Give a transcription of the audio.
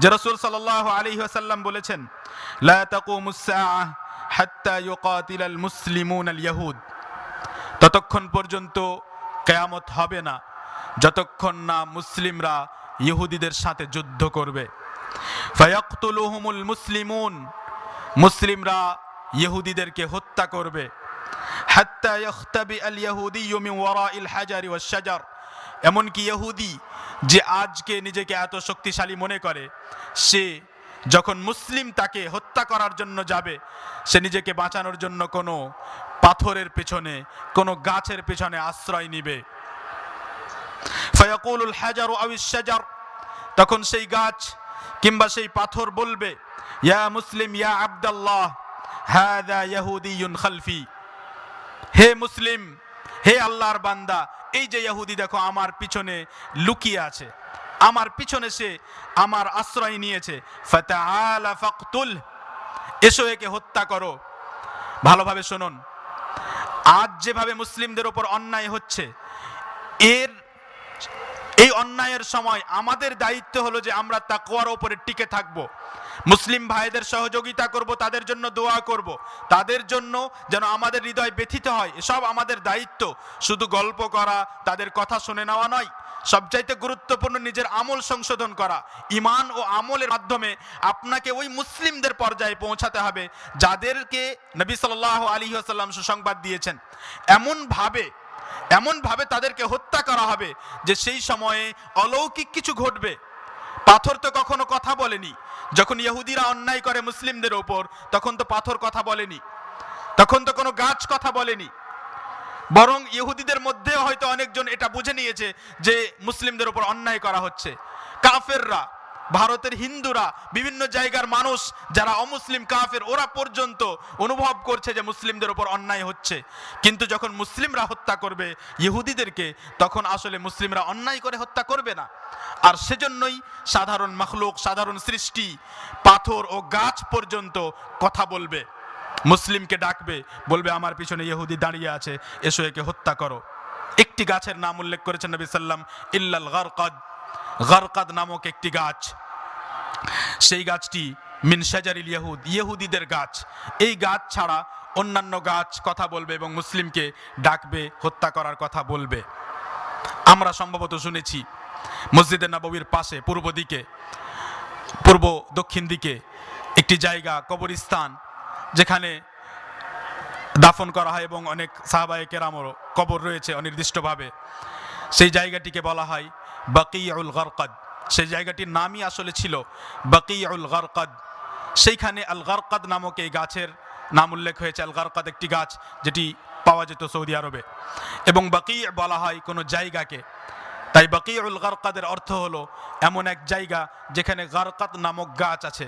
যে রসুল সাল্লাহ আলী আসাল্লাম বলেছেন মুসলিমুন আল ইয়াহুদ ততক্ষণ পর্যন্ত কেয়ামত হবে না, যতক্ষণ না মুসলিমরা ইহুদিদের সাথে যুদ্ধ করবে। ফায়াকতুলুহুমুল মুসলিমুন মুসলিমরা ইহুদিদেরকে হত্যা করবে। হাত্তা ইয়াখতাবি আল ইয়াহুদিয়্যু মিন ওয়ারাইল হাজারি ওয়াশ শাজার এমনকি ইহুদি যে আজকে নিজেকে এত শক্তিশালী মনে করে, সে যখন মুসলিম তাকে হত্যা করার জন্য যাবে, সে নিজেকে বাঁচানোর জন্য কোনো পাথরের পেছনে, কোনো গাছের পেছনে আশ্রয় নিবে। ফায়াকুলুল হাজারু আউিস শাজার তখন সেই গাছ কিংবা সেই পাথর বলবে, ইয়া মুসলিম, ইয়া আব্দাল্লাহ ইয়াহুদিয়ুন খালফি। হে মুসলিম, হে আল্লাহর বান্দা এই যে ইহুদি দেখো, আমার পিছনে লুকিয়ে আছে। আমার পিছনে সে আমার আশ্রয় নিয়েছে। এসো একে হত্যা করো। ভালোভাবে শুনুন। আজ যেভাবে মুসলিমদের ওপর অন্যায় হচ্ছে, এর এই অন্যায়ের সময় আমাদের দায়িত্ব হলো যে আমরা তাকওয়ার ওপরে টিকে থাকব। মুসলিম ভাইদের সহযোগিতা করব, তাদের জন্য দোয়া করব। তাদের জন্য যেন আমাদের হৃদয় ব্যথিত হয়, এসব আমাদের দায়িত্ব। শুধু গল্প করা, তাদের কথা শুনে নেওয়া নয়, সবচাইতে গুরুত্বপূর্ণ নিজের আমল সংশোধন করা। ইমান ও আমলের মাধ্যমে আপনাকে ওই মুসলিমদের পর্যায়ে পৌঁছাতে হবে, যাদেরকে নবী সাল্লাহ আলী আসাল্লাম সুসংবাদ দিয়েছেন। এমনভাবে এমনভাবে তাদেরকে হত্যা করা হবে যে সেই সময়ে অলৌকিক কিছু ঘটবে। পাথর তো কখনো কথা বলেনি। যখন ইহুদিরা অন্যায় করে মুসলিমদের ওপর, তখন তো পাথর কথা বলেনি। তখন তো কোনো গাছ কথা বলেনি। বরং ইহুদিদের মধ্যে হয়তো অনেকজন এটা বুঝে নিয়েছে যে মুসলিমদের ওপর অন্যায় করা হচ্ছে। কাফেররা ভারতের হিন্দুরা, বিভিন্ন জায়গার মানুষ, যারা অমুসলিম কাফের, ওরা পর্যন্ত অনুভব করছে যে মুসলিমদের ওপর অন্যায় হচ্ছে। কিন্তু যখন মুসলিমরা হত্যা করবে ইহুদিদেরকে, তখন আসলে মুসলিমরা অন্যায় করে হত্যা করবে না। আর সেজন্যই সাধারণ মখলুক, সাধারণ সৃষ্টি, পাথর ও গাছ পর্যন্ত কথা বলবে। মুসলিমকে ডাকবে, বলবে, আমার পিছনে ইহুদি দাঁড়িয়ে আছে, এসো একে হত্যা করো। একটি গাছের নাম উল্লেখ করেছেন নবী সাল্লাম, ইল্লাল গারকাদ। গারকাদ নামক একটি গাছ। সেই গাছটি মিন শাজারিল ইহুদ, ইহুদিদের গাছ। এই গাছ ছাড়া অন্যান্য গাছ কথা বলবে এবং মুসলিমকে ডাকবে, হত্যা করার কথা বলবে। আমরা সম্ভবত শুনেছি মসজিদে নববীর পাশে, পূর্ব দিকে, পূর্ব দক্ষিণ দিকে একটি জায়গা, কবরস্থান, যেখানে দাফন করা হয় এবং অনেক সাহাবায়ে কেরামরও কবর রয়েছে অনির্দিষ্টভাবে। সেই জায়গাটিকে বলা হয় বাকিউল গরকদ। সেই জায়গাটির নামই আসলে ছিল বাকিউল গারকাদ। সেইখানে আল গারকাদ নামক এই গাছের নাম উল্লেখ হয়েছে। আল গারকাদ একটি গাছ যেটি পাওয়া যেত সৌদি আরবে। এবং বাকি বলা হয় কোনো জায়গাকে। তাই বাকিউল গারকাদের অর্থ হলো এমন এক জায়গা যেখানে গারকাত নামক গাছ আছে।